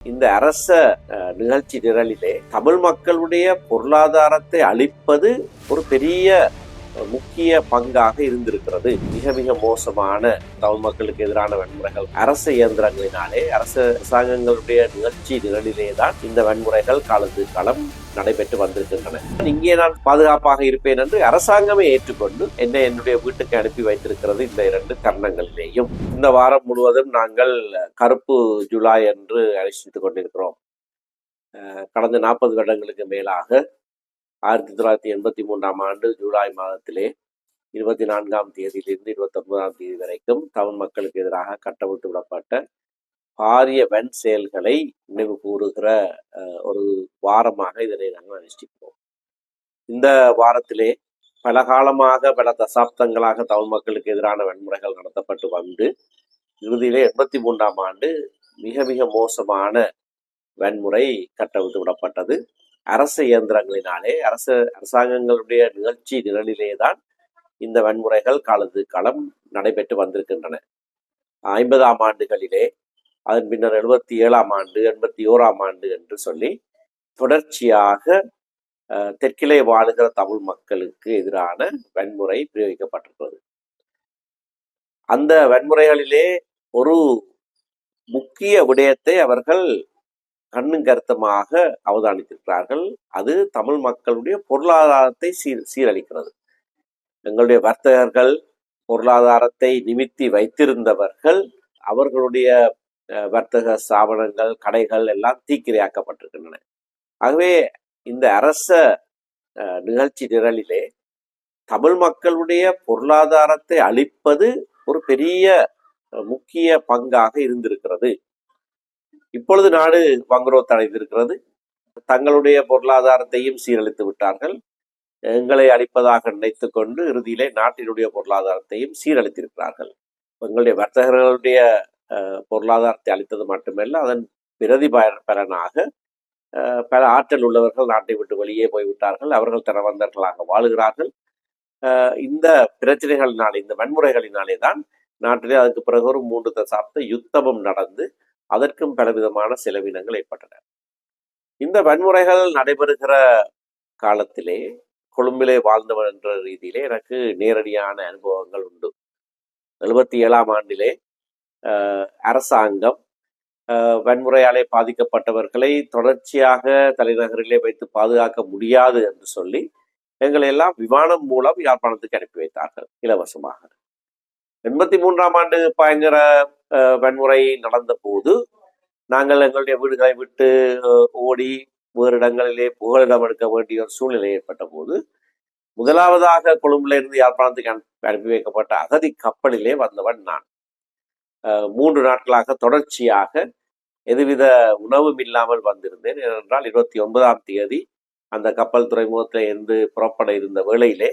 இந்த அரச நிகழ்ச்சி நிரலிலே தமிழ் மக்களுடைய பொருளாதாரத்தை அளிப்பது ஒரு பெரிய முக்கிய பங்காக இருந்திருக்கிறது. மிக மிக மோசமான தமிழ் மக்களுக்கு எதிரான வன்முறைகள். அரசு இயந்திரங்களினாலே அரசு அரசாங்கங்களுடைய நிகழ்ச்சி நிகழிலே தான் இந்த வன்முறைகள் காலத்து காலம் நடைபெற்று வந்திருக்கின்றன. இங்கே நான் பாதுகாப்பாக இருப்பேன் என்று அரசாங்கமே ஏற்றுக்கொண்டு என்னை என்னுடைய வீட்டுக்கு அனுப்பி வைத்திருக்கிறது இந்த இரண்டு தருணங்களிலேயும். இந்த வாரம் முழுவதும் நாங்கள் கருப்பு ஜூலை என்று அனுஷ்டித்துக் கொண்டிருக்கிறோம். கடந்த நாற்பது வருடங்களுக்கு மேலாக ஆயிரத்தி தொள்ளாயிரத்தி எண்பத்தி மூன்றாம் ஆண்டு ஜூலை மாதத்திலே இருபத்தி நான்காம் தேதியிலிருந்து இருபத்தி ஒன்பதாம் தேதி வரைக்கும் தமிழ் மக்களுக்கு எதிராக கட்டவிட்டு விடப்பட்ட பாரிய வன் செயல்களை நினைவு கூறுகிற ஒரு வாரமாக இதனை நாங்கள் அனுஷ்டிக்கிறோம் இந்த வாரத்திலே பல காலமாக பல தசாப்தங்களாக தமிழ் மக்களுக்கு எதிரான வன்முறைகள் நடத்தப்பட்டு வந்து இறுதியிலே எண்பத்தி மூன்றாம் ஆண்டு மிக மிக மோசமான வன்முறை கட்டவிழ்த்து விடப்பட்டது. அரச இயந்திரங்களினாலே அரச அரசாங்கங்களுடைய நிகழ்ச்சி நிழலிலே தான் இந்த வன்முறைகள் காலத்து காலம் நடைபெற்று வந்திருக்கின்றன. ஐம்பதாம் ஆண்டுகளிலே அதன் பின்னர் எழுபத்தி ஏழாம் ஆண்டு எண்பத்தி ஓராம் ஆண்டு என்று சொல்லி தொடர்ச்சியாக அஹ், தெற்கிலே வாழுகிற தமிழ் மக்களுக்கு எதிரான வன்முறை பிரயோகிக்கப்பட்டிருக்கிறது. அந்த வன்முறைகளிலே ஒரு முக்கிய விடயத்தை அவர்கள் கண்ணும் கருத்தமாக அவதானித்திருக்கிறார்கள். அது தமிழ் மக்களுடைய பொருளாதாரத்தை சீர் சீரழிக்கிறது. எங்களுடைய வர்த்தகர்கள் பொருளாதாரத்தை நிமித்தி வைத்திருந்தவர்கள் அவர்களுடைய வர்த்தக ஸ்தாபனங்கள் கடைகள் எல்லாம் தீக்கிரையாக்கப்பட்டிருக்கின்றன. ஆகவே இந்த அரச நிகழ்ச்சி நிரலிலே தமிழ் மக்களுடைய பொருளாதாரத்தை அளிப்பது ஒரு பெரிய முக்கிய பங்காக இருந்திருக்கிறது. இப்பொழுது நாடு வங்குரோத் அடைந்திருக்கிறது. தங்களுடைய பொருளாதாரத்தையும் சீரழித்து விட்டார்கள். எங்களை அளிப்பதாக நினைத்து கொண்டு இறுதியிலே நாட்டினுடைய பொருளாதாரத்தையும் சீரழித்திருக்கிறார்கள். எங்களுடைய வர்த்தகர்களுடைய பொருளாதாரத்தை அளித்தது மட்டுமல்ல அதன் பிரதி பலனாக பல ஆற்றல் உள்ளவர்கள் நாட்டை விட்டு வெளியே போய்விட்டார்கள். அவர்கள் தரவந்தர்களாக வாழுகிறார்கள். இந்த பிரச்சனைகளினாலே இந்த வன்முறைகளினாலே தான் நாட்டிலே அதுக்கு பிறகு ஒரு மூன்று தசாப்த யுத்தமும் நடந்து அதற்கும் பலவிதமான செலவினங்கள் ஏற்பட்டன. இந்த வன்முறைகள் நடைபெறுகிற காலத்திலே கொழும்பிலே வாழ்ந்தவன் என்ற ரீதியிலே எனக்கு நேரடியான அனுபவங்கள் உண்டு. எழுபத்தி ஏழாம் ஆண்டிலே அரசாங்கம் வன்முறையாலே பாதிக்கப்பட்டவர்களை தொடர்ச்சியாக தலைநகரிலே வைத்து பாதுகாக்க முடியாது என்று சொல்லி எங்களை எல்லாம் விமானம் மூலம் யாழ்ப்பாணத்துக்கு அனுப்பி வைத்தார்கள் இலவசமாக. எண்பத்தி மூன்றாம் ஆண்டு பயங்கர வன்முறை நடந்த போது நாங்கள் எங்களுடைய வீடுகளை விட்டு ஓடி வேறு இடங்களிலே புகலிடம் எடுக்க வேண்டிய ஒரு சூழ்நிலை ஏற்பட்ட போது முதலாவதாக கொழும்புல இருந்து யாழ்ப்பாணத்துக்கு அனுப்பி அனுப்பி வைக்கப்பட்ட அகதி கப்பலிலே வந்தவன் நான். மூன்று நாட்களாக தொடர்ச்சியாக எதுவித உணவும் இல்லாமல் வந்திருந்தேன். ஏனென்றால் இருபத்தி ஒன்பதாம் தேதி அந்த கப்பல் துறைமுகத்தில் இருந்து புறப்பட இருந்த வேளையிலே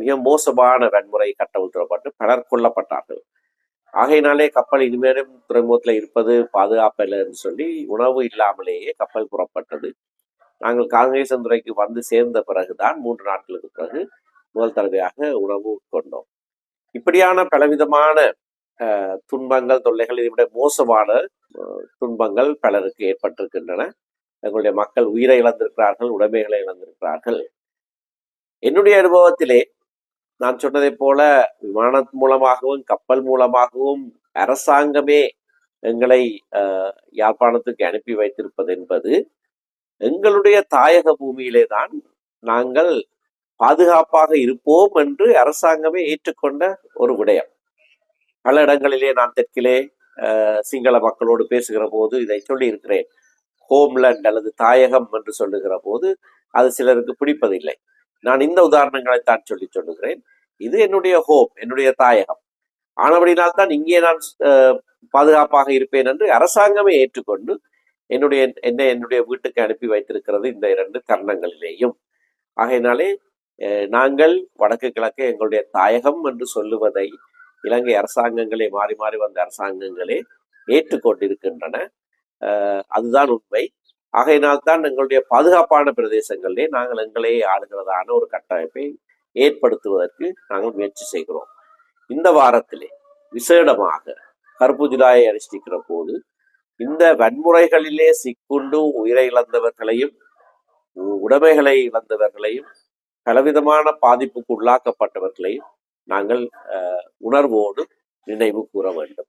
மிக மோசமான வன்முறை கட்டவிழ்த்துறப்பட்டு பலர் கொல்லப்பட்டார்கள். ஆகையினாலே கப்பல் இனிமேலும் துறைமுகத்தில் இருப்பது பாதுகாப்பில்லைன்னு சொல்லி உணவு இல்லாமலேயே கப்பல் புறப்பட்டது. நாங்கள் காங்கேசந்துறைக்கு வந்து சேர்ந்த பிறகுதான் மூன்று நாட்களுக்கு பிறகு முதல் தடவையாக உணவு உட்கொண்டோம். இப்படியான பலவிதமான அஹ், துன்பங்கள் தொல்லைகள் இதை விட மோசமான துன்பங்கள் பலருக்கு ஏற்பட்டிருக்கின்றன. எங்களுடைய மக்கள் உயிரை இழந்திருக்கிறார்கள் உடைமைகளை இழந்திருக்கிறார்கள். என்னுடைய அனுபவத்திலே நான் சொன்னதைப் போல விமானம் மூலமாகவும் கப்பல் மூலமாகவும் அரசாங்கமே எங்களை யாழ்ப்பாணத்துக்கு அனுப்பி வைத்திருப்பது என்பது எங்களுடைய தாயக பூமியிலே தான் நாங்கள் பாதுகாப்பாக இருப்போம் என்று அரசாங்கமே ஏற்றுக்கொண்ட ஒரு விடயம். பல இடங்களிலே நான் தெற்கிலே அஹ், சிங்கள மக்களோடு பேசுகிற போது இதை சொல்லி இருக்கிறேன் ஹோம்லேண்ட் அல்லது தாயகம் என்று சொல்லுகிற போது அது சிலருக்கு பிடிப்பதில்லை. நான் இந்த உதாரணங்களை தான் சொல்லி சொல்லுகிறேன். இது என்னுடைய ஹோம் என்னுடைய தாயகம். ஆனபடினால் தான் இங்கே நான் பாதுகாப்பாக இருப்பேன் என்று அரசாங்கமே ஏற்றுக்கொண்டு என்னுடைய என்னை என்னுடைய வீட்டுக்கு அனுப்பி வைத்திருக்கிறது இந்த இரண்டு தருணங்களிலேயும். ஆகையினாலே நாங்கள் வடக்கு கிழக்கு எங்களுடைய தாயகம் என்று சொல்லுவதை இலங்கை அரசாங்கங்களே மாறி மாறி வந்த அரசாங்கங்களே ஏற்றுக்கொண்டிருக்கின்றன. அதுதான் உண்மை. ஆகையினால் தான் எங்களுடைய பாதுகாப்பான பிரதேசங்களிலே நாங்கள் எங்களே ஆளுகிறதான ஒரு கட்டமைப்பை ஏற்படுத்துவதற்கு நாங்கள் முயற்சி செய்கிறோம். இந்த வாரத்திலே விசேடமாக கருப்பு ஜுலாயை அனுஷ்டிக்கிற போது இந்த வன்முறைகளிலே சிக்குண்டு உயிரை இழந்தவர்களையும் உடைமைகளை இழந்தவர்களையும் பலவிதமான பாதிப்புக்கு உள்ளாக்கப்பட்டவர்களையும் நாங்கள் உணர்வோடு நினைவு கூற வேண்டும்.